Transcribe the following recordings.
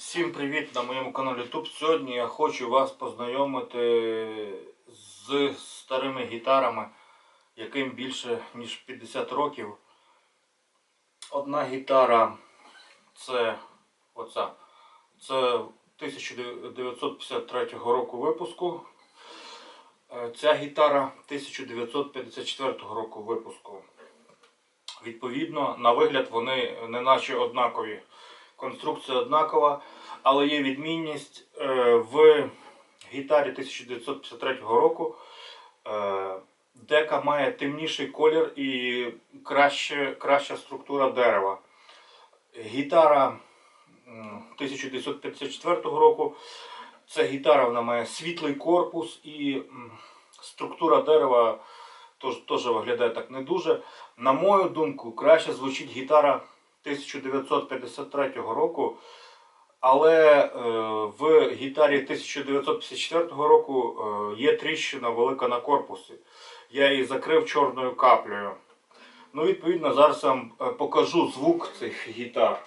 Всім привіт на моєму каналі YouTube. Сьогодні я хочу вас познайомити з старими гітарами, яким більше ніж 50 років. Одна гітара це оця. Це 1953 року випуску. Е, Ця гітара 1954 року випуску. Відповідно, на вигляд вони не наче однакові. Конструкція однакова, але є відмінність е, в гітарі 1953 року. Е, дека має темніший колір і краще, краща структура дерева. Гітара 1954 року. Це гітара вона має світлий корпус і структура дерева теж виглядає так не дуже. На мою думку, краще звучить гітара 1953 року, але е, в гітарі 1954 року е, є тріщина велика на корпусі. Я її закрив чорною каплею. Ну, відповідно, зараз вам е, покажу звук цих гітар.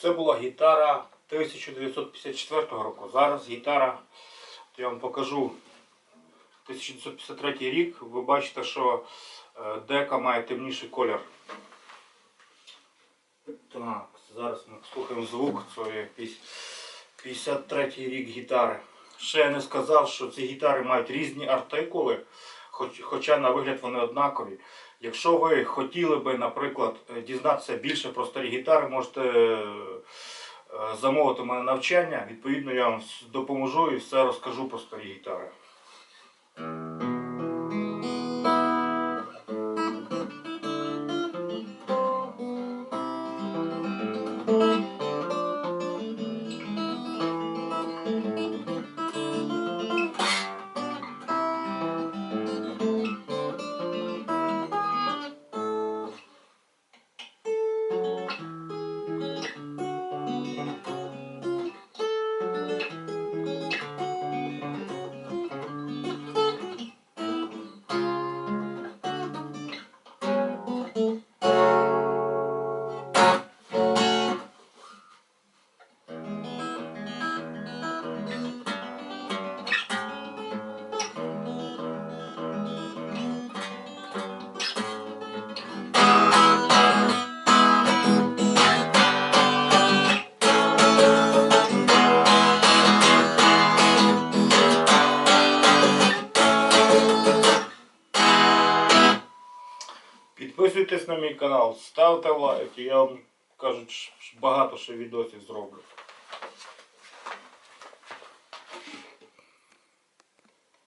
Це була гітара 1954 року. Зараз гітара, я вам покажу 1953 рік. Ви бачите, що е, дека має темніший колір. Так, зараз ми слухаємо звук. Це є 53 рік гітари. Ще я не сказав, що ці гітари мають різні артикули, хоч, хоча на вигляд вони однакові. Якщо ви хотіли би, наприклад, е, дізнатися більше про старі гітари, можете е, замовити мене навчання. Відповідно, я вам допоможу і все розкажу про старі гітари. Підписуйтесь на мій канал, ставте лайки, я вам кажуть, багато ще відосів зроблю.